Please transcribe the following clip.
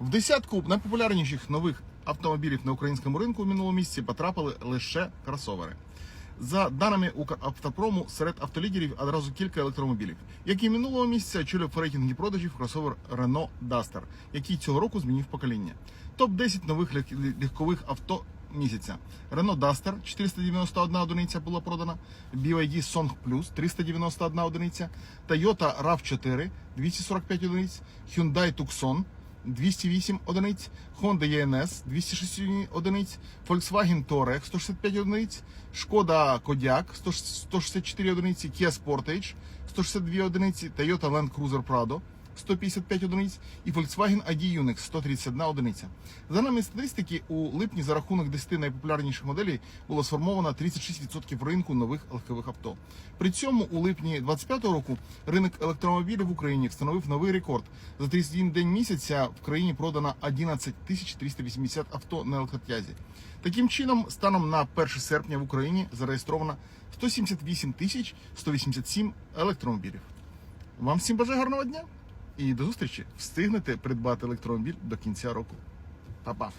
В десятку найпопулярніших нових автомобілів на українському ринку в минулому місяці потрапили лише кросовери. За даними Укравтопрому, серед автолідерів одразу кілька електромобілів, як і минулого місяця очолював в рейтингі продажів кросовер Renault Duster, який цього року змінив покоління. Топ 10 нових лег- легкових авто місяця. Renault Duster 491 одиниця була продана, BYD Song Plus 391 одиниця, Toyota RAV4 245 одиниць, Hyundai Tucson 208 одиниць, Honda ENS 206 одиниць, Volkswagen Touareg 165 одиниць, Шкода Kodiaq 164 одиниці, Kia Sportage 162 одиниці, Toyota Land Cruiser Prado 155 одиниць і Volkswagen ID Unix 131 одиниця. За даними статистики, у липні за рахунок 10 найпопулярніших моделей було сформовано 36% ринку нових легкових авто. При цьому у липні 2025 року ринок електромобілів в Україні встановив новий рекорд. За 31 день місяця в країні продано 11 380 авто на електротязі. Таким чином, станом на 1 серпня в Україні зареєстровано 178 тисяч 187 електромобілів. Вам всім бажаю гарного дня і до зустрічі! Встигнете придбати електромобіль до кінця року. Па-па!